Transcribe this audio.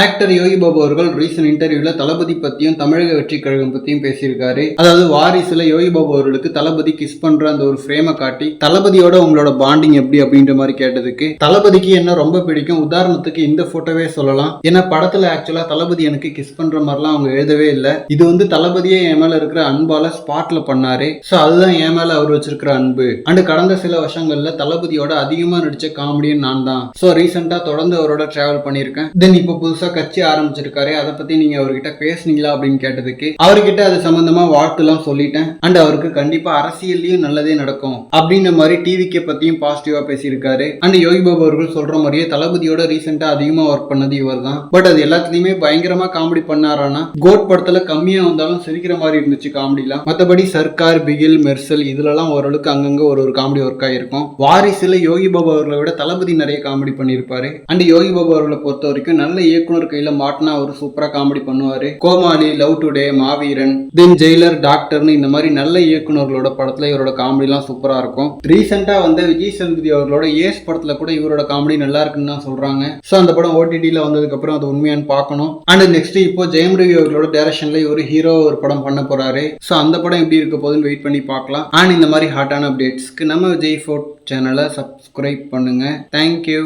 Actor Yogi Babu அவர்கள் recent இன்டர்வியூல தளபதி பத்தியும் தமிழக வெற்றி கழகம் பத்தியும் பேசியிருக்காரு. அதாவது வாரிசுல யோகி பாபு அவர்களுக்கு தளபதி கிஸ் பண்ற அந்த ஒரு ஃப்ரேமை காட்டி தளபதியோட உங்களோட பாண்டிங் எப்படி அப்படின்ற மாதிரி கேட்டதுக்கு தளபதிக்கு என்ன ரொம்ப பிடிக்கும்? உதாரணத்துக்கு இந்த போட்டோவே சொல்லலாம். ஏன்னா படத்துல ஆக்சுவலா தளபதி எனக்கு கிஸ் பண்ற மாதிரிலாம் அவங்க எழுதவே இல்லை. இது வந்து தளபதியே என் மேல இருக்கிற அன்பால ஸ்பாட்ல பண்ணாரு. சோ அதுதான் என் மேல அவர் வச்சிருக்கிற அன்பு. அண்டு கடந்த சில வருஷங்கள்ல தளபதியோட அதிகமா நடிச்ச காமெடியன் நான் தான். சோ ரீசெண்டா தொடர்ந்து அவரோட டிராவல் பண்ணியிருக்கேன். தென் இப்போ புதுசாக கட்சி ஆரம்பிச்சிருக்காரு அதை பத்தி நீங்க அவர்கிட்ட பேசுனீங்களா அப்படின்னு கேட்டதுக்கு அவர்கிட்ட அது சம்பந்தமா வாழ்த்துலாம் சொல்லிட்டேன். அண்ட் அவருக்கு கண்டிப்பா அரசியல்லையும் நல்லதே நடக்கும் அப்படின்ற மாதிரி டிவிக்கே பத்தியும் பாசிட்டிவா பேசியிருக்காரு. அண்ட் யோகி பாபு அவர்கள் சொல்ற மாதிரியே தளபதியோட ரீசெண்டா அதிகமா ஒர்க் பண்ணது இவர் தான் பட் அது எல்லாத்துலயுமே பயங்கரமா காமெடி பண்ணாரானா? கோட் படத்துல கம்மியா வந்தாலும் சிரிக்கிற மாதிரி இருந்துச்சு காமெடிலாம் மத்தபடி சர்க்கார் பிகில் மெர்சல் இதுலலாம் ஓரளவுக்கு அங்கங்க ஒரு ஒரு காமெடி ஒர்க் ஆயிருக்கும். வாரிசுல யோகி பாபு அவர்களை விட தளபதி நிறைய காமெடி பண்ணியிருப்பாரு. அண்ட் யோகி பாபு அவர்களை பொறுத்த வரைக்கும் நல்ல இயக்குனர் கையில மாட்டினா அவர் சூப்பரா காமெடி பண்ணுவாரு. கோமாளி லவ் டுடே மாவீரன் தென் ஜெயிலர் டாக்டர்னு இந்த மாதிரி நல்ல இயக்குனர்களோட படத்துல இவரோட காமெடி எல்லாம் சூப்பரா இருக்கும். ரீசெண்டா வந்த விஜய் சேதுபதி அவர்களோட ஏஸ் படத்துல கூட இவரோட காமெடி நல்லா இருக்குன்னு தான் சொல்றாங்க. சோ அந்த படம் ஓடிடியில வந்ததுக்கு அப்புறம் அது உண்மையானு பார்க்கணும். அண்ட் நெக்ஸ்ட் இப்போ ஜெயம் ரவி அவர்களோட டைரக்ஷன்ல இவர் ஹீரோ ஒரு படம் பண்ண போறாரு. சோ அந்த படம் எப்படி இருக்க போகுதுன்னு வெயிட் பண்ணி பார்க்கலாம். அண்ட் இந்த மாதிரி ஹாட்டான அப்டேட்ஸ்க்கு நம்ம விஜய் ஃபோர்ட் சேனலை சப்ஸ்கிரைப் பண்ணுங்க. Thank you